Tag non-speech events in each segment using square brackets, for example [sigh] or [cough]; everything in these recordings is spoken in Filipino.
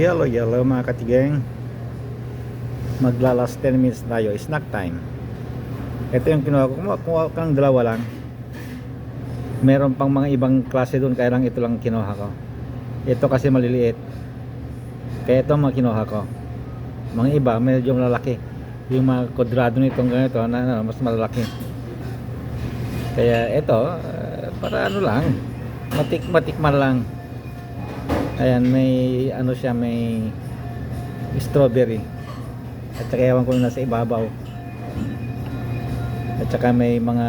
Yellow, yellow mga katigeng. Magla last 10 minutes tayo. Snack time. Ito yung kinuha ko. Kumuha, kumuha ko ng dalawa lang. Meron pang mga ibang klase doon. Kaya lang ito lang kinuha ko. Ito kasi maliliit. Kaya ito mga kinuha ko. Mga iba, medyo malalaki. Yung mga kwadrado nitong ganito, na, na, mas malalaki. Kaya ito, eh, para ano lang, matik-matikman lang. Ayan, may ano siya, may strawberry. At saka ewan ko na nasa ibabaw. At saka may mga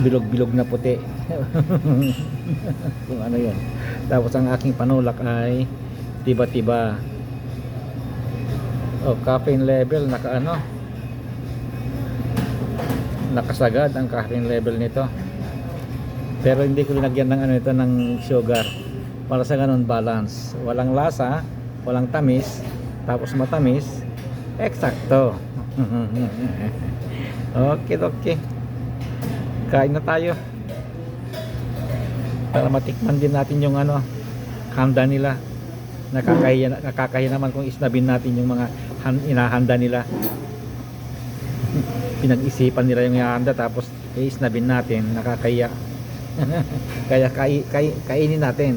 bilog-bilog na puti. [laughs] Kung ano yun. Tapos ang aking panulak ay tiba-tiba. Oh, caffeine level naka ano? Nakasagad ang caffeine level nito. Pero hindi ko linagyan ng ano ito ng sugar. Para sa ganun balance. Walang lasa, walang tamis, tapos matamis. Eksakto. [laughs] okay, okay. Kain na tayo. Para matikman din natin yung ano, handa nila. Nakakahiya, nakakahiya naman kung isnabin natin yung mga han, inahanda nila. [laughs] Pinag-isipan nila yung ihahanda tapos isnabin natin, nakakahiya. [laughs] Kaya kai, kai, kainin natin.